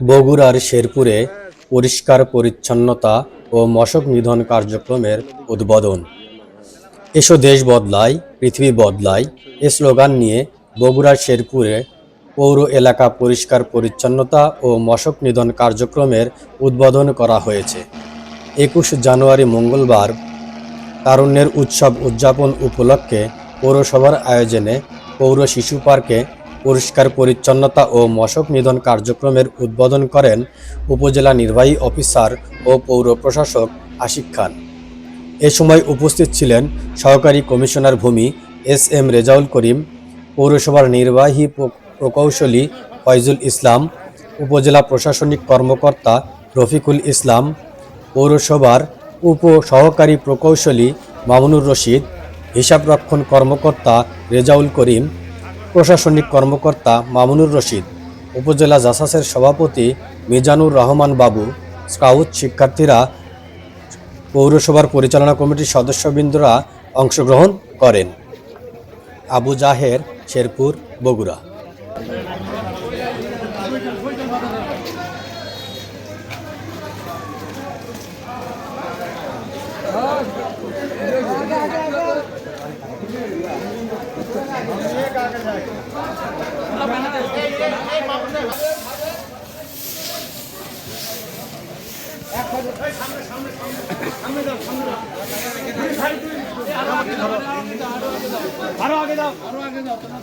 বগুড়ার শেরপুরে পরিষ্কার পরিচ্ছন্নতা ও মশক নিধন কার্যক্রমের উদ্বোধন। এসো দেশ বদলায় পৃথিবী বদলায় এ স্লোগান নিয়ে বগুড়ার শেরপুরে পৌর এলাকা পরিষ্কার পরিচ্ছন্নতা ও মশক নিধন কার্যক্রমের উদ্বোধন করা হয়েছে। একুশ জানুয়ারি মঙ্গলবার তারুণ্যের উৎসব উদযাপন উপলক্ষে পৌরসভার আয়োজনে পৌর শিশু পার্কে পরিষ্কার পরিচ্ছন্নতা ও মশক নিধন কার্যক্রমের উদ্বোধন করেন উপজেলা নির্বাহী অফিসার ও পৌর প্রশাসক আশিক খান। এ সময় উপস্থিত ছিলেন সহকারী কমিশনার ভূমি এস এম রেজাউল করিম, পৌরসভার নির্বাহী প্রকৌশলী ফয়জুল ইসলাম, উপজেলা প্রশাসনিক কর্মকর্তা রফিকুল ইসলাম, পৌরসভার উপ সহকারী প্রকৌশলী মামুনুর রশিদ, হিসাবরক্ষণ কর্মকর্তা রেজাউল করিম প্রশাসনিক কর্মকর্তা মামুনুর রশিদ, উপজেলা জাসাসের সভাপতি মিজানুর রহমান বাবু, স্কাউট শিক্ষার্থীরা, পৌরসভার পরিচালনা কমিটির সদস্যবৃন্দরা অংশগ্রহণ করেন। আবু জাহের, শেরপুর, বগুড়া। আরও আগে দাও আরও আগে দাও তোমার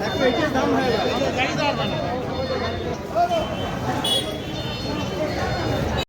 দেখো এইটার দাম হয়